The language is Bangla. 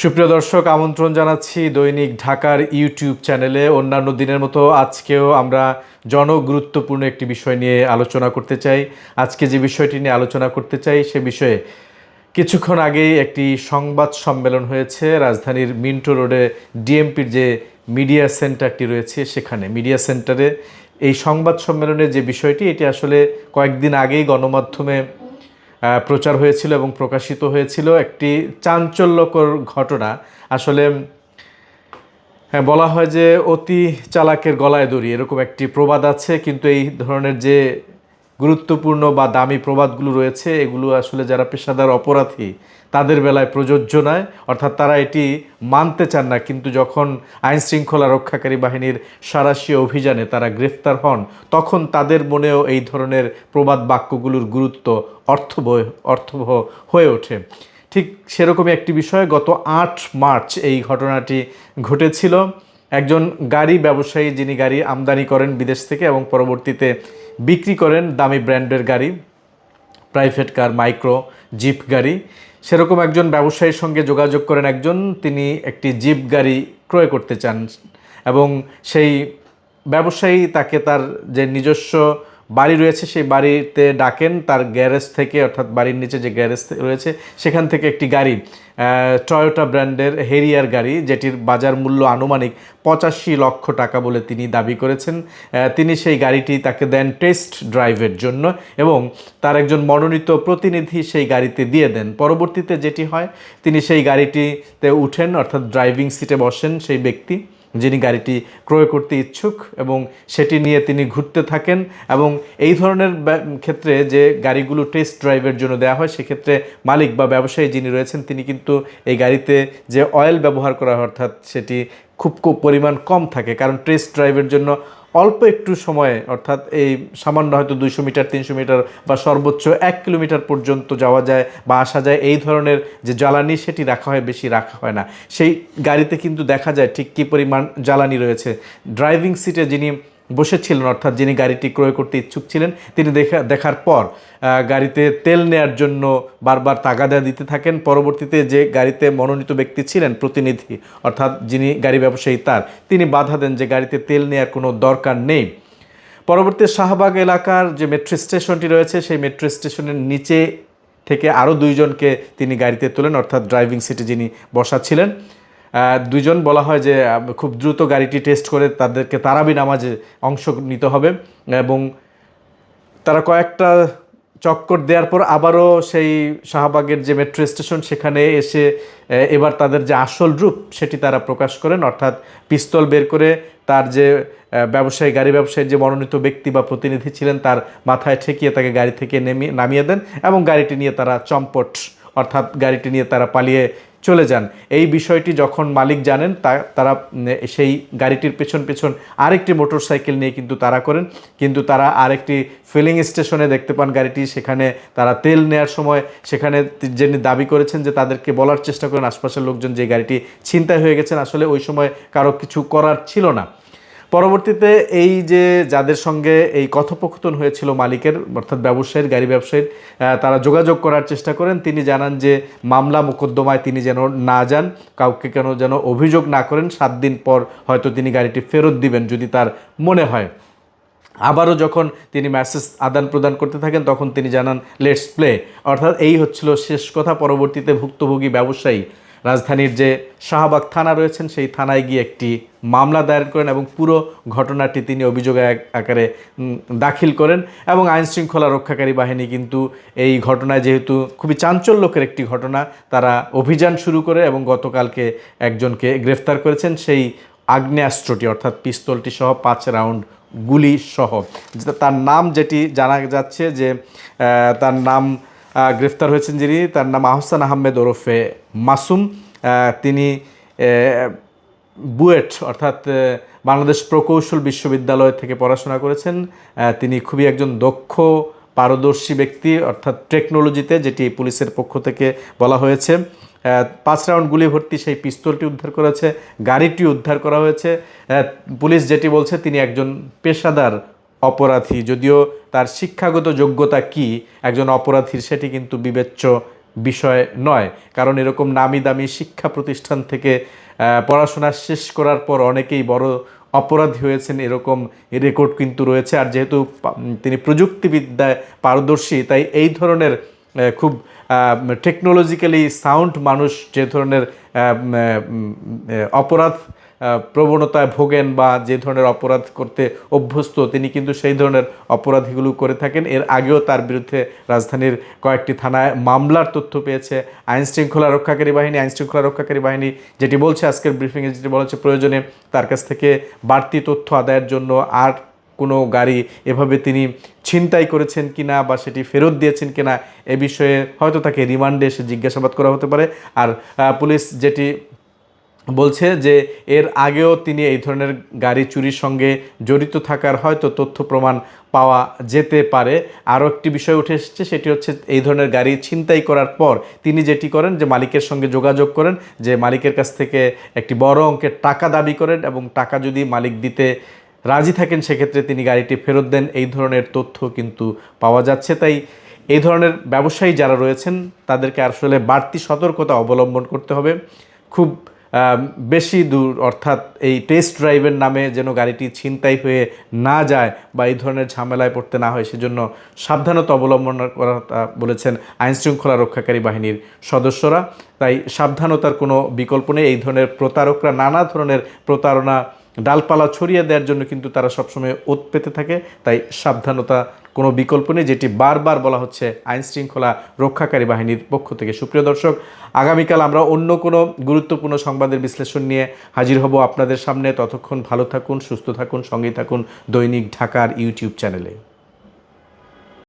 সুপ্রিয় দর্শক, আমন্ত্রণ জানাচ্ছি দৈনিক ঢাকার ইউটিউব চ্যানেলে। অন্যান্য দিনের মতো আজকেও আমরা জনগুরুত্বপূর্ণ একটি বিষয় নিয়ে আলোচনা করতে চাই। আজকে যে বিষয়টি নিয়ে আলোচনা করতে চাই, সে বিষয়ে কিছুক্ষণ আগেই একটি সংবাদ সম্মেলন হয়েছে। রাজধানীর মিন্টো রোডে ডিএমপির যে মিডিয়া সেন্টারটি রয়েছে, সেখানে মিডিয়া সেন্টারে এই সংবাদ সম্মেলনের যে বিষয়টি, এটি আসলে কয়েকদিন আগেই গণমাধ্যমে প্রচার হয়েছিল এবং প্রকাশিত হয়েছিল একটি চাঞ্চল্যকর ঘটনা। আসলে হ্যাঁ বলা হয় যে অতি চালাকের গলায় দড়ি, এরকম একটি প্রবাদ আছে, কিন্তু এই ধরনের যে গুরুত্বপূর্ণ বা দামি প্রবাদগুলো রয়েছে, এগুলো আসলে যারা পেশাদার অপরাধী, তাদের বেলায় প্রযোজ্য নয়। অর্থাৎ তারা এটি মানতে চান না, কিন্তু যখন আইন শৃঙ্খলা রক্ষাকারী বাহিনীর সারাশি অভিযানে তারা গ্রেফতার হন, তখন তাদের মনেও এই ধরনের প্রবাদ বাক্যগুলোর গুরুত্ব অর্থবহ অর্থবহ হয়ে ওঠে। ঠিক সেরকমই একটি বিষয় গত আট মার্চ এই ঘটনাটি ঘটেছিল। একজন গাড়ি ব্যবসায়ী যিনি গাড়ি আমদানি করেন বিদেশ থেকে এবং পরবর্তীতে বিক্রি করেন দামি ব্র্যান্ডের গাড়ি প্রাইভেট কার মাইক্রো জিপ গাড়ি। সেরকম একজন ব্যবসায়ীর সঙ্গে যোগাযোগ করেন একজন, তিনি একটি জিপ গাড়ি ক্রয় করতে চান এবং সেই ব্যবসায়ী তাকে তার যে নিজস্ব বাড়ি রয়েছে, সেই বাড়িতে ডাকেন, তার গ্যারেজ থেকে, অর্থাৎ বাড়ির নিচে যে গ্যারেজ রয়েছে, সেখান থেকে একটি গাড়ি টয়োটা ব্র্যান্ডের হেরিয়ার গাড়ি, যেটির বাজার মূল্য আনুমানিক পঁচাশি লক্ষ টাকা বলে তিনি দাবি করেছেন। তিনি সেই গাড়িটি তাকে দেন টেস্ট ড্রাইভের জন্য এবং তার একজন মনোনীত প্রতিনিধি সেই গাড়িতে দিয়ে দেন। পরবর্তীতে যেটি হয়, তিনি সেই গাড়িটিতে উঠেন, অর্থাৎ ড্রাইভিং সিটে বসেন সেই ব্যক্তি। যিনি গাড়িটি ক্রয় করতে ইচ্ছুক এবং সেটি নিয়ে তিনি ঘুরতে থাকেন এবং এই ধরনের ক্ষেত্রে যে গাড়িগুলো টেস্ট ড্রাইভের জন্য দেওয়া হয়, সেক্ষেত্রে মালিক বা ব্যবসায়ী যিনি রয়েছেন, তিনি কিন্তু এই গাড়িতে যে অয়েল ব্যবহার করা হয়, অর্থাৎ সেটি খুব পরিমাণ কম থাকে। কারণ টেস্ট ড্রাইভের জন্য অল্প একটু সময়ে, অর্থাৎ এই সামান্য হয়তো দুইশো মিটার, তিনশো মিটার বা সর্বোচ্চ এক কিলোমিটার পর্যন্ত যাওয়া যায় বা আসা যায়, এই ধরনের যে জ্বালানি সেটি রাখা হয়, বেশি রাখা হয় না। সেই গাড়িতে কিন্তু দেখা যায় ঠিক কী পরিমাণ জ্বালানি রয়েছে। ড্রাইভিং সিটে যিনি বসেছিলেন, অর্থাৎ যিনি গাড়িটি ক্রয় করতে ইচ্ছুক ছিলেন, তিনি দেখা, দেখার পর গাড়িতে তেল নেয়ার জন্য বারবার তাগাদা দিতে থাকেন। পরবর্তীতে যে গাড়িতে মনোনীত ব্যক্তি ছিলেন, প্রতিনিধি, অর্থাৎ যিনি গাড়ি ব্যবসায়ী তার, তিনি বাধা দেন যে গাড়িতে তেল নেয়ার কোনো দরকার নেই। পরবর্তী শাহবাগ এলাকার যে মেট্রো স্টেশনটি রয়েছে, সেই মেট্রো স্টেশনের নিচে থেকে আরও দুইজনকে তিনি গাড়িতে তোলেন, অর্থাৎ ড্রাইভিং সিটে যিনি বসা ছিলেন। আহ, দুইজন বলা হয় যে খুব দ্রুত গাড়িটি টেস্ট করে তাদেরকে তারাবি নামাজে অংশ নিতে হবে এবং তারা কয়েকটা চক্কর দেওয়ার পর আবারও সেই শাহবাগের যে মেট্রো স্টেশন সেখানে এসে এবার তাদের যে আসল রূপ সেটি তারা প্রকাশ করেন। অর্থাৎ পিস্তল বের করে তার যে ব্যবসায়ী গাড়ি ব্যবসায়ীর যে মনোনীত ব্যক্তি বা প্রতিনিধি ছিলেন তার মাথায় ঠেকিয়ে তাকে গাড়ি থেকে নেমে নামিয়ে দেন এবং গাড়িটি নিয়ে তারা চম্পট অর্থাৎ গাড়িটি নিয়ে তারা পালিয়ে চলে যান। এই বিষয়টি যখন মালিক জানেন, তা, তারা সেই গাড়িটির পেছন পেছন আরেকটি মোটরসাইকেল নিয়ে কিন্তু তারা করেন। কিন্তু তারা আরেকটি ফিলিং স্টেশনে দেখতে পান গাড়িটি, সেখানে তারা তেল নেয়ার সময় সেখানে যিনি দাবি করেছেন যে তাদেরকে বলার চেষ্টা করেন, আশপাশের লোকজন যে গাড়িটি ছিনতাই হয়ে গেছেন। আসলে ওই সময় কারও কিছু করার ছিল না। পরবর্তীতে এই যে যাদের সঙ্গে এই কথোপকথন হয়েছিল মালিকের, অর্থাৎ ব্যবসায়ীর, গাড়ি ব্যবসায়ীর তারা যোগাযোগ করার চেষ্টা করেন। তিনি জানান যে মামলা মোকদ্দমায় তিনি যেন না যান, কাউকে কেন যেন অভিযোগ না করেন। সাত দিন পর হয়তো তিনি গাড়িটি ফেরত দিবেন যদি তার মনে হয়। আবারও যখন তিনি মেসেজ আদান প্রদান করতে থাকেন, তখন তিনি জানান লেটস প্লে অর্থাৎ এই হচ্ছিল শেষ কথা। পরবর্তীতে ভুক্তভোগী ব্যবসায়ী রাজধানীর যে শাহবাগ থানা রয়েছেন, সেই থানায় গিয়ে একটি মামলা দায়ের করেন এবং পুরো ঘটনাটি তিনি অভিযোগ আকারে দাখিল করেন এবং আইন শৃঙ্খলা রক্ষাকারী বাহিনী কিন্তু এই ঘটনায় যেহেতু খুবই চাঞ্চল্যকের একটি ঘটনা, তারা অভিযান শুরু করে এবং গতকালকে একজনকে গ্রেফতার করেছেন। সেই আগ্নেয়াস্ত্রটি, অর্থাৎ পিস্তলটি সহ পাঁচ রাউন্ড গুলি সহ। তার নাম যেটি জানা যাচ্ছে যে তার নাম গ্রেফতার হয়েছেন যিনি, তার নাম আহসান আহমেদ ওরফে মাসুম। তিনি বুয়েট, অর্থাৎ বাংলাদেশ প্রকৌশল বিশ্ববিদ্যালয় থেকে পড়াশোনা করেছেন। তিনি খুবই একজন দক্ষ, পারদর্শী ব্যক্তি, অর্থাৎ টেকনোলজিতে, যেটি পুলিশের পক্ষ থেকে বলা হয়েছে। পাঁচ রাউন্ড গুলি ভর্তি সেই পিস্তলটি উদ্ধার করেছে, গাড়িটি উদ্ধার করা হয়েছে। পুলিশ যেটি বলছে, তিনি একজন পেশাদার অপরাধী। যদিও তার শিক্ষাগত যোগ্যতা কি, একজন অপরাধীর সেটি কিন্তু বিবেচ্য বিষয় নয়। কারণ এরকম নামি দামি শিক্ষা প্রতিষ্ঠান থেকে পড়াশোনা শেষ করার পর অনেকেই বড় অপরাধী হয়েছেন এরকম রেকর্ড কিন্তু রয়েছে। আর যেহেতু তিনি প্রযুক্তিবিদ্যায় পারদর্শী, তাই এই ধরনের খুব টেকনোলজিক্যালি সাউন্ড মানুষ যে ধরনের অপরাধ প্রবণতায় ভোগেন বা যে ধরনের অপরাধ করতে অভ্যস্ত, তিনি কিন্তু সেই ধরনের অপরাধীগুলো করে থাকেন। এর আগেও তার বিরুদ্ধে রাজধানীর কয়েকটি থানায় মামলার তথ্য পেয়েছে। আইন শৃঙ্খলা রক্ষাকারী বাহিনী আইন শৃঙ্খলা রক্ষাকারী বাহিনী যেটি বলছে, আজকের ব্রিফিংয়ে যেটি বলা হচ্ছে, প্রয়োজনে তার কাছ থেকে বাড়তি তথ্য আদায়ের জন্য আর কোনো গাড়ি এভাবে তিনি ছিনতাই করেছেন কিনা বা সেটি ফেরত দিয়েছেন কিনা এ বিষয়ে হয়তো তাকে রিমান্ডে এসে জিজ্ঞাসাবাদ করা হতে পারে। আর পুলিশ যেটি বলছে যে এর আগেও তিনি এই ধরনের গাড়ি চুরির সঙ্গে জড়িত থাকার হয়তো তথ্য প্রমাণ পাওয়া যেতে পারে। আরও একটি বিষয় উঠে এসেছে, সেটি হচ্ছে এই ধরনের গাড়ি ছিনতাই করার পর তিনি যেটি করেন যে মালিকের সঙ্গে যোগাযোগ করেন, যে মালিকের কাছ থেকে একটি বড় অঙ্কের টাকা দাবি করেন এবং টাকা যদি মালিক দিতে রাজি থাকেন, সেক্ষেত্রে তিনি গাড়িটি ফেরত দেন। এই ধরনের তথ্য কিন্তু পাওয়া যাচ্ছে। তাই এই ধরনের ব্যবসায়ী যারা রয়েছেন, তাদেরকে আসলে বাড়তি সতর্কতা অবলম্বন করতে হবে। খুব বেশি দূর, অর্থাৎ এই টেস্ট ড্রাইভের নামে যেন গাড়িটি ছিনতাই হয়ে না যায় বা এই ধরনের ঝামেলায় পড়তে না হয়, সেজন্য সাবধানতা অবলম্বন করা বলেছেন আইনশৃঙ্খলা রক্ষাকারী বাহিনীর সদস্যরা। তাই সাবধানতার কোনো বিকল্প নেই। এই ধরনের প্রতারকরা নানা ধরনের প্রতারণা ডালপালা ছড়িয়ে দেওয়ার জন্য কিন্তু তারা সবসময় ওত পেতে থাকে। তাই সাবধানতা কোনো বিকল্প নেই, যেটি বারবার বলা হচ্ছে আইন শৃঙ্খলা রক্ষাকারী বাহিনীর পক্ষ থেকে। সুপ্রিয় দর্শক, আগামীকাল আমরা অন্য কোনো গুরুত্বপূর্ণ সংবাদের বিশ্লেষণ নিয়ে হাজির হব আপনাদের সামনে। ততক্ষণ ভালো থাকুন, সুস্থ থাকুন, সঙ্গেই থাকুন দৈনিক ঢাকার ইউটিউব চ্যানেলে।